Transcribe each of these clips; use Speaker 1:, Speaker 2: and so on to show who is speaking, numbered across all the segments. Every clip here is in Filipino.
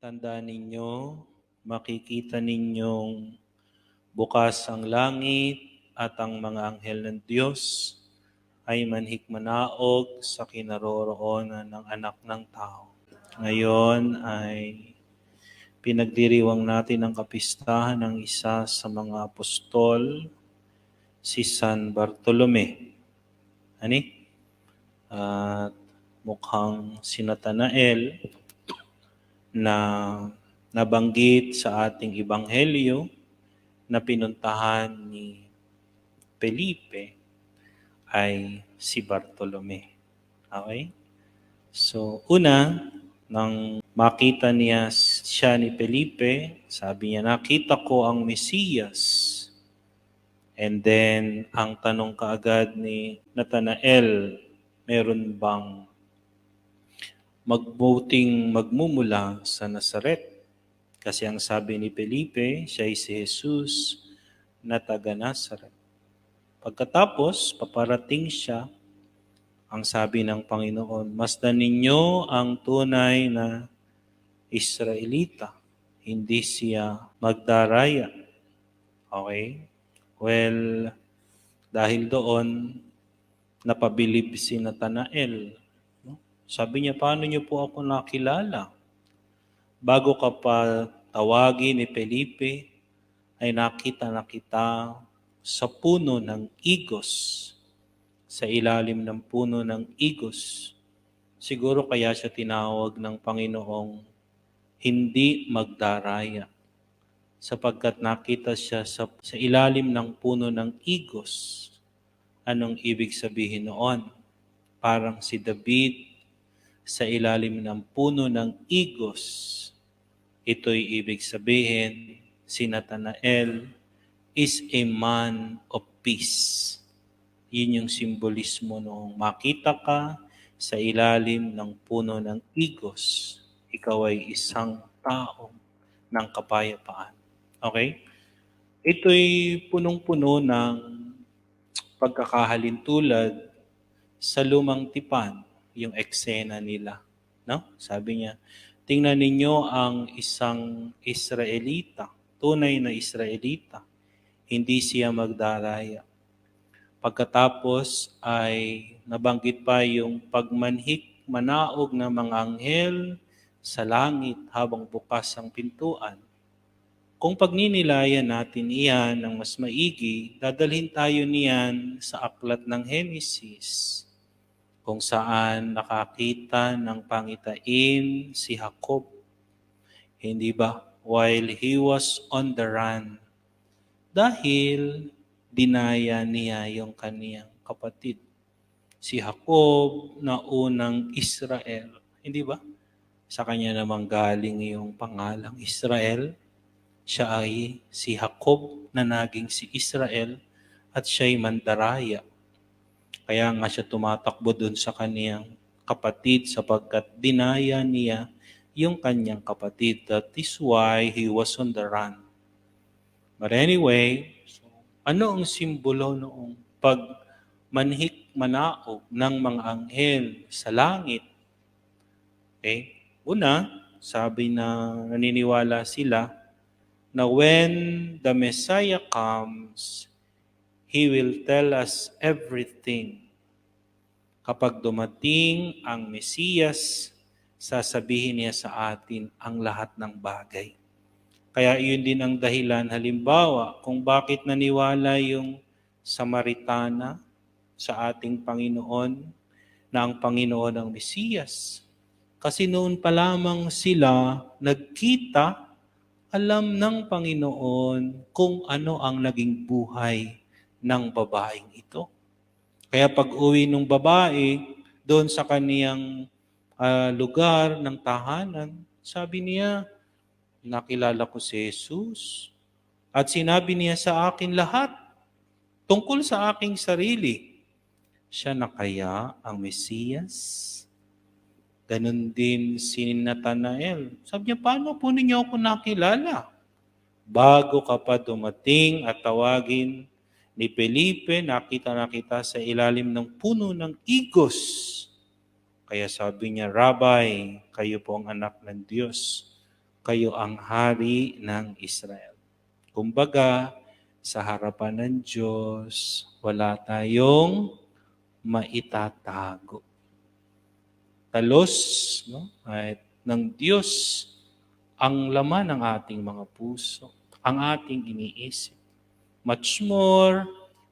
Speaker 1: Tandaan ninyo, makikita ninyong bukas ang langit at ang mga anghel ng Diyos ay manhik manaog sa kinaroroonan ng anak ng tao. Ngayon ay pinagdiriwang natin ang kapistahan ng isa sa mga apostol, si San Bartolome. Ani? At mukhang si Natanael na nabanggit sa ating ibanghelyo na pinuntahan ni Felipe ay si Bartolome. Okay? So, una, nang makita niya siya ni Felipe, sabi niya, nakita ko ang Mesiyas. And then, ang tanong kaagad ni Nathanael, meron bang magbuting magmumula sa Nazaret? Kasi ang sabi ni Felipe, siya ay si Jesus na taga Nazaret. Pagkatapos, paparating siya, ang sabi ng Panginoon, masdan ninyo ang tunay na Israelita, hindi siya magdaraya. Okay? Well, dahil doon, napabilib si Nathanael. Sabi niya, paano niyo po ako nakilala? Bago ka pa tawagin ni Felipe, ay nakita na kita sa puno ng igos, sa ilalim ng puno ng igos. Siguro kaya siya tinawag ng Panginoong hindi magdaraya sapagkat nakita siya sa, sa ilalim ng puno ng igos. Anong ibig sabihin noon? Parang si David sa ilalim ng puno ng igos. Ito'y ibig sabihin, si Nathanael is a man of peace. Yun yung simbolismo noong makita ka sa ilalim ng puno ng igos. Ikaw ay isang tao ng kapayapaan. Okay? Ito'y punong-puno ng pagkakahalintulad sa lumang tipan, yung eksena nila. No? Sabi niya, tingnan ninyo ang isang Israelita, tunay na Israelita. Hindi siya magdaraya. Pagkatapos ay nabanggit pa yung pagmanhik manaog ng mga anghel sa langit habang bukas ang pintuan. Kung pagninilayan natin iyan ng mas maigi, dadalhin tayo niyan sa aklat ng Henesis, kung saan nakakita ng pangitain si Jacob. Hindi ba? While he was on the run. Dahil dinaya niya yung kaniyang kapatid. Si Jacob na unang Israel. Hindi ba? Sa kanya namang galing yung pangalang Israel siya ay si Jacob na naging si Israel at siya'y mandaraya. Kaya nga siya tumatakbo dun sa kaniyang kapatid sapagkat dinaya niya yung kanyang kapatid. That is why he was on the run. But anyway, so, ano ang simbolo noong pagmanhik manaog ng mga anghel sa langit? Okay? Una, sabi na naniniwala sila, na when the Messiah comes, He will tell us everything. Kapag dumating ang Mesiyas, sasabihin niya sa atin ang lahat ng bagay. Kaya yun din ang dahilan, halimbawa, kung bakit naniwala yung Samaritana sa ating Panginoon na ang Panginoon ang Mesiyas. Kasi noon pa lamang sila nagkita alam ng Panginoon kung ano ang naging buhay ng babaeng ito. Kaya pag uwi ng babae doon sa kaniyang uh, lugar ng tahanan, sabi niya, nakilala ko si Jesus at sinabi niya sa akin lahat tungkol sa aking sarili. Siya na kaya ang Mesiyas? Ganon din si Nathanael. Sabi niya, paano po ninyo ako nakilala? Bago ka pa dumating at tawagin ni Felipe, nakita na kita sa ilalim ng puno ng igos. Kaya sabi niya, Rabbi, kayo po ang anak ng Diyos. kayo ang hari ng Israel. Kumbaga, sa harapan ng Diyos, wala tayong maitatago. Talos no? At ng Diyos ang laman ng ating mga puso, ang ating iniisip. Much more,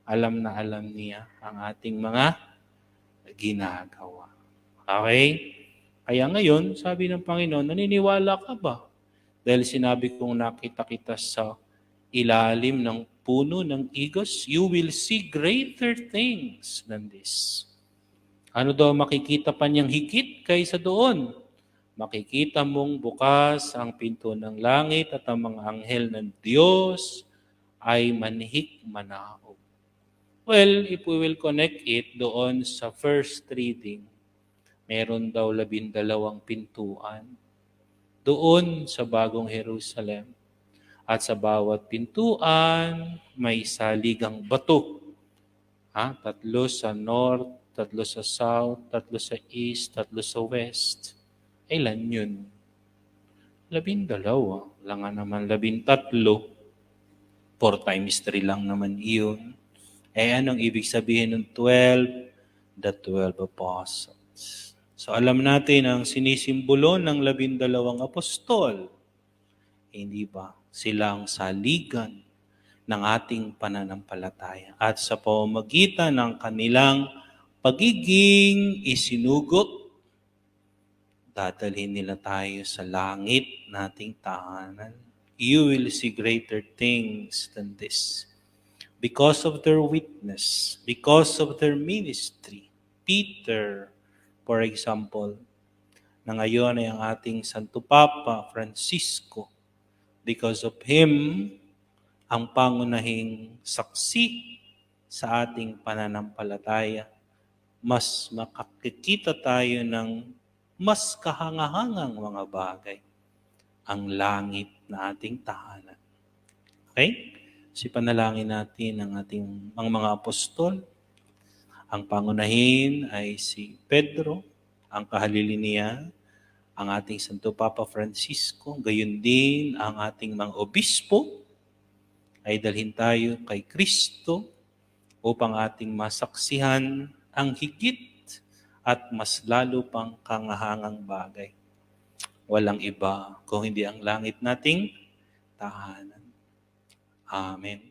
Speaker 1: alam na alam niya ang ating mga ginagawa. Okay? Kaya ngayon, sabi ng Panginoon, naniniwala ka ba? Dahil sinabi kong nakita kita sa ilalim ng puno ng igos, you will see greater things than this. Ano daw makikita pa niyang higit kaysa doon? Makikita mong bukas ang pinto ng langit at ang mga anghel ng Diyos ay manhik manaog. Well, if we will connect it doon sa first reading, meron daw labindalawang pintuan doon sa bagong Jerusalem. At sa bawat pintuan, may saligang bato. Ha? Tatlo sa north, tatlo sa south, tatlo sa east, tatlo sa west. Ilan yun? Labindalawa. Wala nga naman labintatlo. Four times three lang naman iyon. Eh anong ibig sabihin ng 12? The 12 apostles. So alam natin ang sinisimbolo ng labindalawang apostol. Hindi ba? Silang saligan ng ating pananampalataya. At sa pamamagitan ng kanilang pagiging isinugot, dadalhin nila tayo sa langit nating tahanan. You will see greater things than this. Because of their witness, because of their ministry, Peter, for example, na ngayon ay ang ating Santo Papa Francisco, because of him, ang pangunahing saksi sa ating pananampalataya, mas makakikita tayo ng mas kahangahangang mga bagay ang langit na ating tahanan. Okay? Si panalangin natin ang ating ang mga apostol. Ang pangunahin ay si Pedro, ang kahalili niya, ang ating Santo Papa Francisco, gayon din ang ating mga obispo, ay dalhin tayo kay Kristo upang ating masaksihan ang higit at mas lalo pang kangahangang bagay. Walang iba kung hindi ang langit nating tahanan. Amen.